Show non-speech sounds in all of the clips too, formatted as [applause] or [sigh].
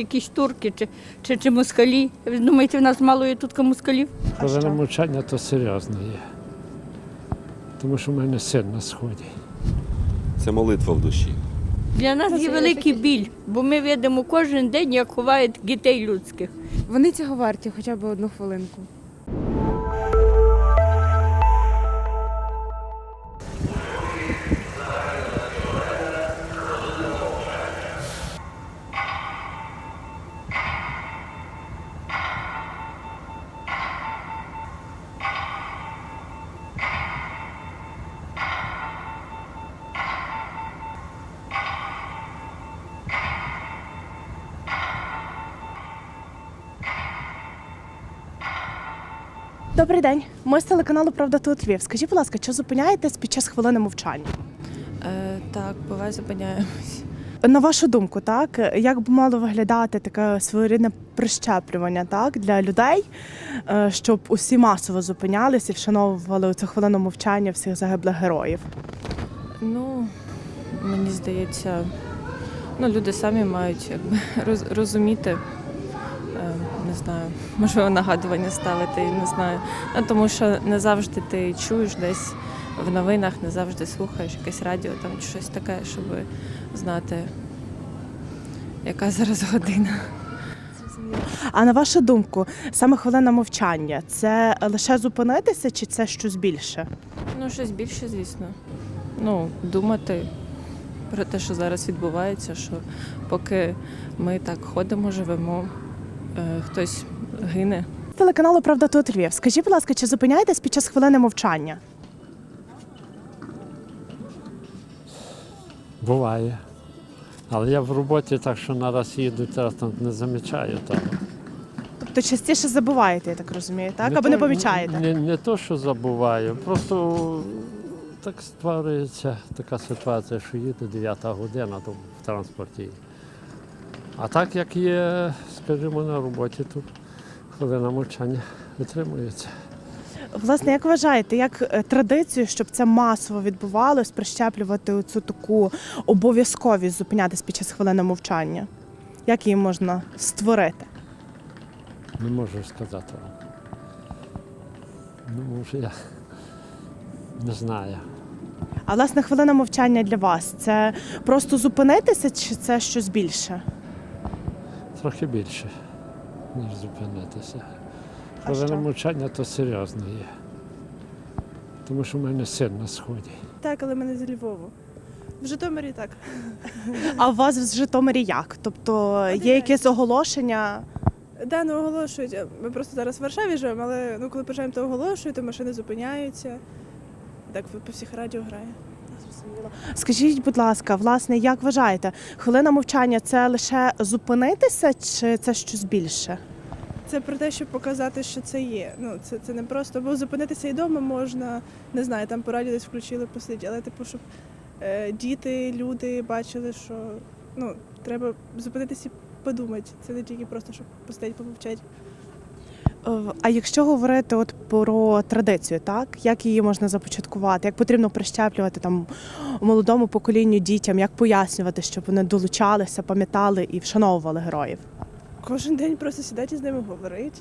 якісь турки чи, чи, чи москалі. Ви думаєте, в нас мало є тут москалів? Хвилина мовчання то серйозно є. Тому що в мене син на сході. Це молитва в душі. Для нас є великий біль, бо ми видимо кожен день, як ховають дітей людських. Вони цього варті хоча б одну хвилинку. Добрий день. Ми з телеканалу Правда тут Львів. Скажіть, будь ласка, чи зупиняєтесь під час хвилини мовчання? Е, так, буває зупиняємось. На вашу думку, так як б мало виглядати таке своєрідне прищеплювання так для людей, е, щоб усі масово зупинялися і вшановували цю хвилину мовчання всіх загиблих героїв? Ну, мені здається, ну, люди самі мають якби, роз, розуміти, не знаю, можливо, нагадування ставити, не знаю. Ну, тому що не завжди ти чуєш десь в новинах, не завжди слухаєш якесь радіо там чи щось таке, щоб знати, яка зараз година. А на вашу думку, саме хвилина мовчання це лише зупинитися, чи це щось більше? Ну, щось більше, звісно. Ну, думати про те, що зараз відбувається, що поки ми так ходимо, живемо, хтось гине. Телеканалу Правда тут Львів. Скажіть, будь ласка, чи зупиняєтесь під час хвилини мовчання? Буває. Але я в роботі, так що нараз їду, зараз там не замічаю того. Тобто частіше забуваєте, я так розумію, так? Або не то- помічаєте? Не, не то, що забуваю, просто так створюється така ситуація, що їду 9 година то в транспорті. А так як є, скажімо, на роботі, то хвилина мовчання витримується. Власне, як вважаєте, як е, традицію, щоб це масово відбувалось, прищеплювати цю таку обов'язковість зупинятись під час хвилини мовчання? Як її можна створити? Не можу сказати вам. Ну, може, я не знаю. А власне хвилина мовчання для вас це просто зупинитися, чи це щось більше? Трохи більше, ніж зупинитися. Хвилина мовчання то серйозно є. Тому що в мене син на сході. Так, але мене з Львову. В Житомирі так. А у вас в Житомирі як? Тобто є якесь оголошення? Да, ну оголошують. Ми просто зараз в Варшаві живемо, але ну, коли приїжджаємо, то оголошують, то машини зупиняються. Так по всіх радіо грає. Скажіть, будь ласка, власне, як вважаєте, хвилина мовчання це лише зупинитися, чи це щось більше? Це про те, щоб показати, що це є. Ну, це, це не просто, бо зупинитися і вдома можна, не знаю, там по десь включили, посидіти, але типу, щоб е, діти, люди бачили, що ну, треба зупинитися і подумати. Це не тільки просто, щоб посидіти, помовчати. Е, А якщо говорити от про традицію, так як її можна започаткувати, як потрібно прищеплювати там молодому поколінню дітям, як пояснювати, щоб вони долучалися, пам'ятали і вшановували героїв? Кожен день просто сідати з ними говорити.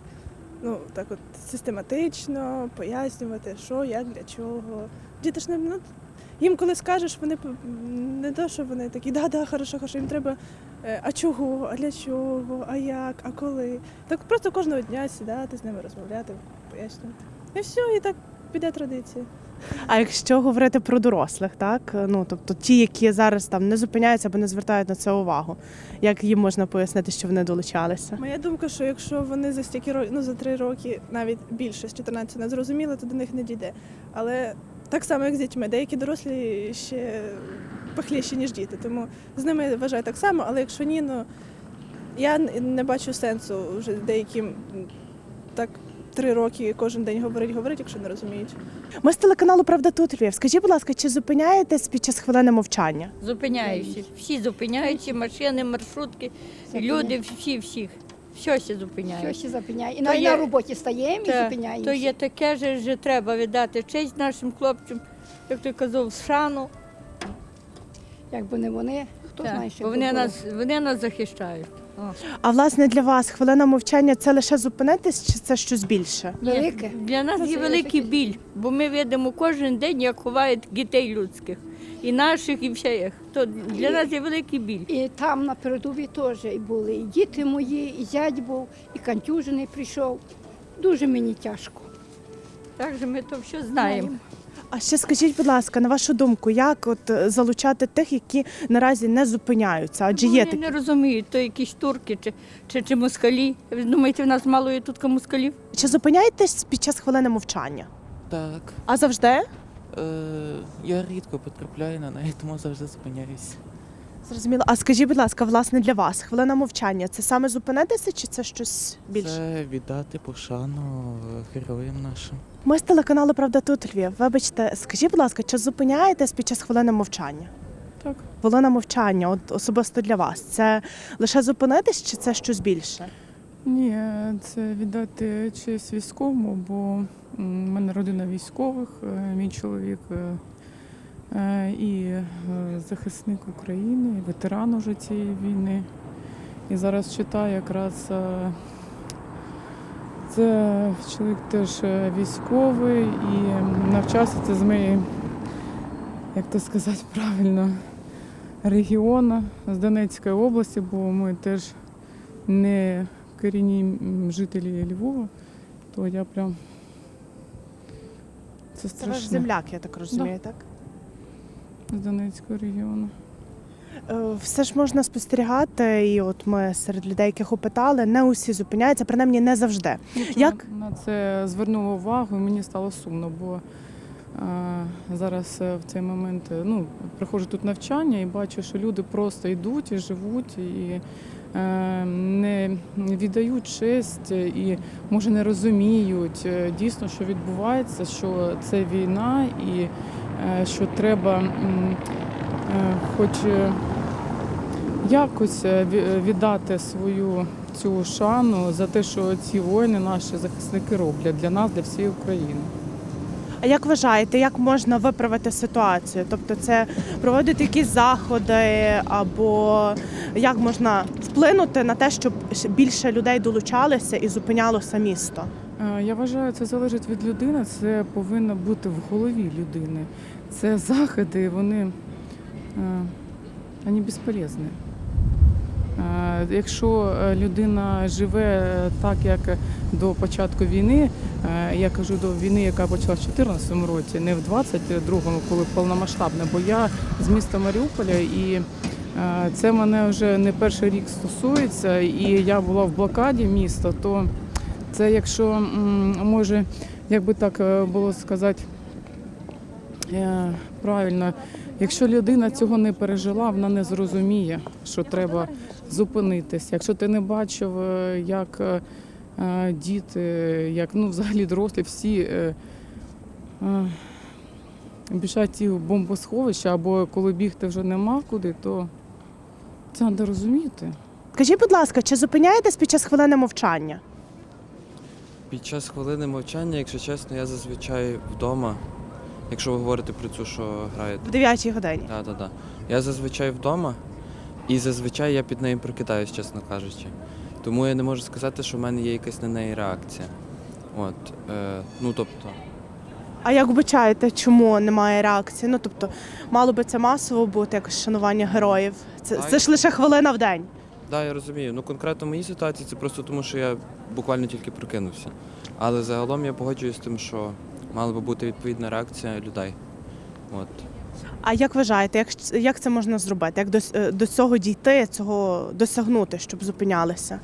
Ну, так от систематично пояснювати, що, як, для чого. Діти ж не ну, їм коли скажеш, вони не то, що вони такі, да, да, хорошо, хорошо, їм треба, а чого, а для чого, а як, а коли. Так просто кожного дня сідати з ними, розмовляти, пояснювати. І все, і так піде традиція. А якщо говорити про дорослих, так ну тобто ті, які зараз там не зупиняються або не звертають на це увагу, як їм можна пояснити, що вони долучалися? Моя думка, що якщо вони за стільки років, ну за три роки, навіть більше з 14 не зрозуміли, то до них не дійде. Але так само, як з дітьми, деякі дорослі ще похліші, ніж діти. Тому з ними вважаю так само, але якщо ні, ну я не бачу сенсу вже деяким так три роки кожен день говорить, говорить, якщо не розуміють. Ми з телеканалу Правда тут Львів. Скажіть, будь ласка, чи зупиняєтесь під час хвилини мовчання? Зупиняються. Всі зупиняються, машини, маршрутки, люди, всі, всіх. Все всі Що зупиняють. ще зупиняє. І навіть на роботі стаємо і Та, зупиняємося. То є таке ж, що треба віддати честь нашим хлопцям, як той казав, шану. Якби не вони, хто Так, знає, що бо вони було. нас, вони нас захищають. А власне для вас хвилина мовчання це лише зупинитись, чи це щось більше? Велике. Для нас є великий біль, бо ми видимо кожен день, як ховають дітей людських. І наших, і всіх. То для нас є великий біль. І там на передовій теж були і діти мої, і зять був, і кантюжений прийшов. Дуже мені тяжко. Так же ми то все знаємо. А ще скажіть, будь ласка, на вашу думку, як от е, залучати тих, які наразі не зупиняються? Адже є Вони такі. не розуміють, то якісь турки чи, чи, чи москалі. Ви думаєте, в нас мало є тут москалів? Чи зупиняєтесь під час хвилини мовчання? Так. А завжди? Е, я рідко потрапляю на неї, тому завжди зупиняюсь. Зрозуміло. А скажіть, будь ласка, власне для вас хвилина мовчання це саме зупинитися, чи це щось більше? Це віддати пошану героям нашим. Ми з телеканалу Правда тут Львів. Вибачте, скажіть, будь ласка, чи зупиняєтесь під час хвилини мовчання? Так. Хвилина мовчання, от особисто для вас, це лише зупинитись, чи це щось більше? Ні, це віддати честь військовому, бо в мене родина військових, е, мій чоловік е, е, і е, захисник України, і ветеран уже цієї війни. І зараз читаю якраз е, чоловік теж е, військовий і навчався це з моєї, як то сказати правильно, регіону з Донецької області, бо ми теж не корінні жителі Львова, то я прям це Це ваш земляк, я так розумію, так? з Донецького регіону. Е, Все ж можна спостерігати, і от ми серед людей, яких опитали, не усі зупиняються, принаймні не завжди. Як? на це звернула увагу, і мені стало сумно, бо е, зараз е, в цей момент е, ну, приходжу тут навчання і бачу, що люди просто йдуть і живуть і е, не віддають честь і може не розуміють дійсно, що відбувається, що це війна і е, що треба хоч е, якось е, віддати свою цю шану за те, що ці воїни, наші захисники роблять для нас, для всієї України. А як вважаєте, як можна виправити ситуацію? Тобто, це проводити якісь заходи, або як можна вплинути на те, щоб більше людей долучалися і зупинялося місто? Е, Я вважаю, це залежить від людини, це повинно бути в голові людини. Це заходи, вони, е, вони безполезні. Е, Якщо е, людина живе е, так, як до початку війни, е, я кажу до війни, яка почалася в 2014 році, не в 22-му, коли повномасштабна, бо я з міста Маріуполя і е, це мене вже не перший рік стосується, і я була в блокаді міста, то це якщо може, як би так е, було сказати е, правильно, якщо людина цього не пережила, вона не зрозуміє, що треба зупинитись. Якщо ти не бачив, е, як е, е, діти, як ну, взагалі дорослі, всі е, е, біжать ті в бомбосховища, або коли бігти вже нема куди, то це треба розуміти. Скажіть, будь ласка, чи зупиняєтесь під час хвилини мовчання? Під час хвилини мовчання, якщо чесно, я зазвичай вдома, якщо ви говорите про цю, що граєте. В 9 годині. Так, так, так. Я зазвичай вдома, і зазвичай я під нею прокидаюсь, чесно кажучи. Тому я не можу сказати, що в мене є якась на неї реакція. От, е, ну тобто, А як вбачаєте, чому немає реакції? Ну тобто, мало би це масово бути якось шанування героїв. Це, Так. це ж лише хвилина в день. да, я розумію. Ну конкретно в моїй ситуації це просто тому, що я буквально тільки прокинувся. Але загалом я погоджуюсь з тим, що мала би бути відповідна реакція людей. От. А як вважаєте, як, як це можна зробити? Як до, до цього дійти, цього досягнути, щоб зупинялися?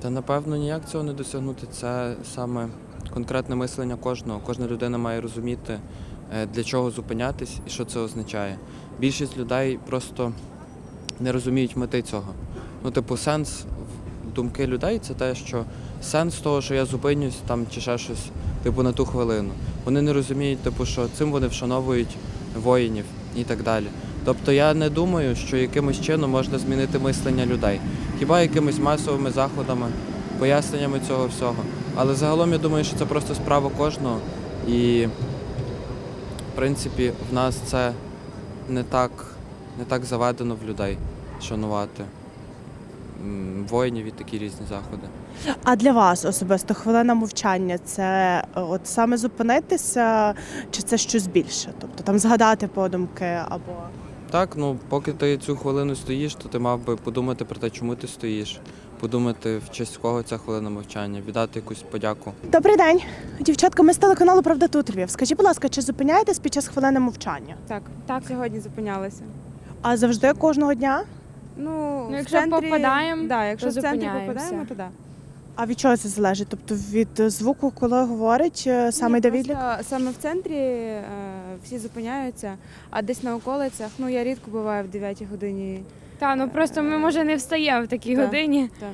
Та напевно ніяк цього не досягнути. Це саме конкретне мислення кожного. Кожна людина має розуміти, е, для чого зупинятись і що це означає. Більшість людей просто не розуміють мети цього. Ну, типу, сенс думки людей це те, що сенс того, що я зупинюсь там чи ще щось, типу, на ту хвилину. Вони не розуміють, типу, що цим вони вшановують воїнів і так далі. Тобто я не думаю, що якимось чином можна змінити мислення людей. Хіба якимись масовими заходами, поясненнями цього всього. Але загалом я думаю, що це просто справа кожного. І в принципі в нас це не так, не так заведено в людей шанувати воїнів і такі різні заходи. А для вас особисто хвилина мовчання це е, от саме зупинитися, чи це щось більше? Тобто там згадати подумки або. Так, ну поки ти цю хвилину стоїш, то ти мав би подумати про те, чому ти стоїш, подумати, в честь кого ця хвилина мовчання, віддати якусь подяку. Добрий день, дівчатка. Ми з телеканалу Правда тут Львів. Скажіть, будь ласка, чи зупиняєтесь під час хвилини мовчання? Так, так, сьогодні зупинялися. А завжди кожного дня? Ну, Ну, в якщо центрі, попадаємо, да, якщо то в центрі зупиняємося. попадаємо, то да. А від чого це залежить? Тобто від звуку, коли говорить е, саме Ні, йде відлік? просто Саме в центрі е, всі зупиняються, а десь на околицях, ну я рідко буваю в 9 годині. Та ну просто ми може не встаємо в такій Так, годині. так.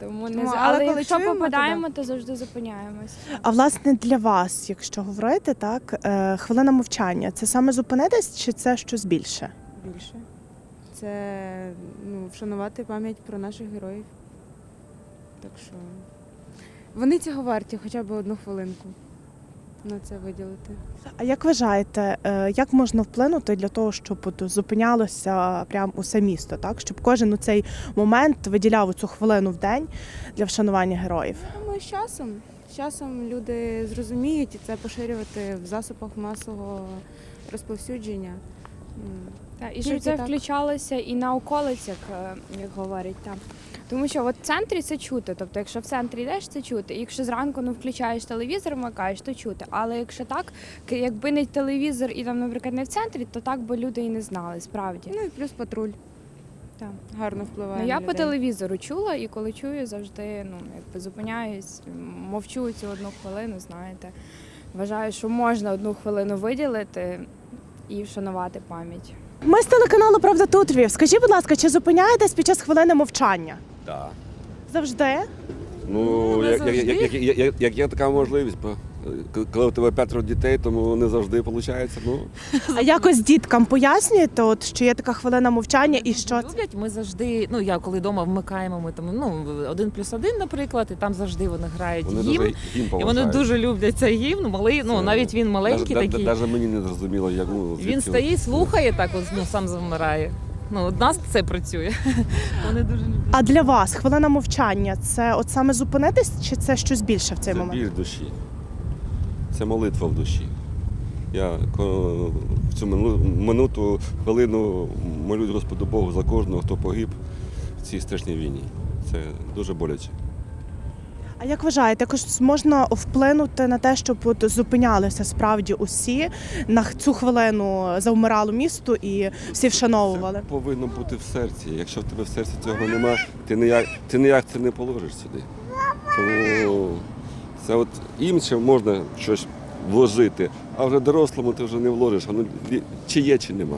Тому не Тому, з- але але, коли якщо чуємо, то попадаємо, то завжди зупиняємось. А власне для вас, якщо говорити, так е, хвилина мовчання це саме зупинитись, чи це щось більше? Більше. Це ну, вшанувати пам'ять про наших героїв. Так що вони цього варті хоча б одну хвилинку на це виділити. А як вважаєте, е, як можна вплинути для того, щоб от зупинялося прямо усе місто, так щоб кожен у цей момент виділяв цю хвилину в день для вшанування героїв? Думаю, з часом. З часом люди зрозуміють і це поширювати в засобах масового розповсюдження. Та, і Тільки щоб це так. включалося і на околицях, е, як говорять там. Тому що от в центрі це чути. Тобто, якщо в центрі йдеш, це чути. І якщо зранку ну, включаєш телевізор, вмикаєш, то чути. Але якщо так, к- якби не телевізор і там, наприклад, не в центрі, то так би люди і не знали, справді. Ну і плюс патруль Так. гарно впливає. Ну, на я по людей. телевізору чула, і коли чую, завжди ну, якби зупиняюсь, мовчу цю одну хвилину, знаєте. Вважаю, що можна одну хвилину виділити і вшанувати пам'ять. Ми з телеканалу Правда тут Львів. Скажіть, будь ласка, чи зупиняєтесь під час хвилини мовчання? Так. Завжди? Ну, не як, завжди. як, як, як, як, як є така можливість, бо коли у тебе п'ятеро дітей, тому не завжди виходить. Ну, А якось діткам пояснюєте, от що є така хвилина мовчання і що це? люблять. Ми завжди, ну я коли вдома вмикаємо, ми там ну один плюс один, наприклад, і там завжди вони грають вони гімн. дуже гімн І вони дуже люблять цей гімн. Малий, ну Це- навіть він маленький Даже- такий. Навіть мені не зрозуміло, як ну, Він звідки- стоїть, слухає так, от, ну сам замирає. Ну, от нас це працює. [laughs] Вони дуже люблять. А для вас хвилина мовчання це от саме зупинитись, чи це щось більше в цей Це момент? біль душі. Це молитва в душі. Я в цю минуту, хвилину молюсь Господу Богу за кожного, хто погиб в цій страшній війні. Це дуже боляче. А як вважаєте, якось можна вплинути на те, щоб от зупинялися справді усі на цю хвилину завмирало місто і всі вшановували? Це повинно бути в серці. Якщо в тебе в серці цього нема, ти ніяк, ти ніяк це не положиш сюди. Тому це от їм ще можна щось вложити, а вже дорослому ти вже не вложиш, а ну, чи є, чи нема.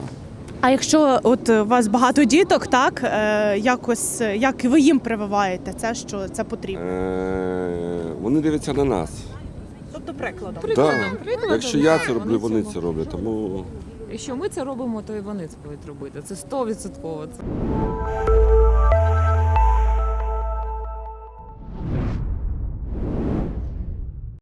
А якщо от у вас багато діток, так е, якось е, як ви їм прививаєте це, що це потрібно? Е, вони дивляться на нас. Тобто прикладом. Прикладом, Так. прикладом, Якщо я це роблю, вони це роблять. Тому Якщо ми це робимо, то і вони це будуть робити. Це стовідсотково.